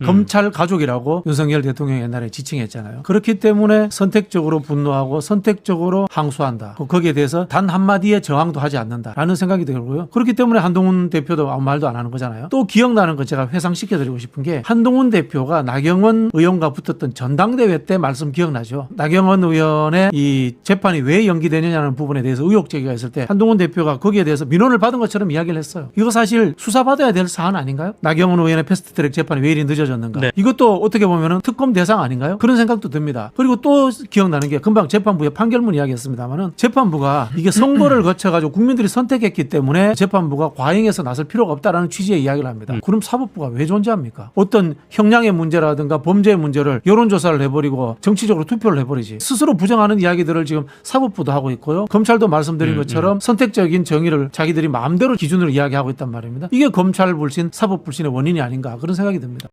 음. 검찰 가족이라고 윤석열 대통령이 옛날에 지칭했잖아요. 그렇기 때문에 선택적으로 분노하고 선택적으로 항소한다. 거기에 대해서 단 한마디의 저항도 하지 않는다라는 생각이 들고요. 그렇기 때문에 한동훈 대표도 아무 말도 안 하는 거잖아요. 또 기억나는 거 제가 회상시켜드리고 싶은 게 한동훈 대표가 나경원 의원과 붙었던 전당대회 때 말씀 기억나죠? 나경원 의원의 이 재판이 왜 연기되느냐는 부분에 대해서 의혹 제기가 있을 때 한동훈 대표가 거기에 대해서 민원을 받은 것처럼 이야기를 했어요. 이거 사실 수사받아야 될 사안 아닌가요? 나경원 의원의 패스트트랙 재판이 왜 이리 늦어 졌는가? 네. 이것도 어떻게 보면은 특검 대상 아닌가요? 그런 생각도 듭니다. 그리고 또 기억나는 게 금방 재판부의 판결문 이야기했습니다만은 재판부가 이게 선거를 거쳐가지고 국민들이 선택했기 때문에 재판부가 과잉해서 나설 필요가 없다라는 취지의 이야기를 합니다. 그럼 사법부가 왜 존재합니까? 어떤 형량의 문제라든가 범죄의 문제를 여론조사를 해버리고 정치적으로 투표를 해버리지 스스로 부정하는 이야기들을 지금 사법부도 하고 있고요. 검찰도 말씀드린 것처럼 선택적인 정의를 자기들이 마음대로 기준으로 이야기하고 있단 말입니다. 이게 검찰 불신, 사법 불신의 원인이 아닌가 그런 생각이 듭니다.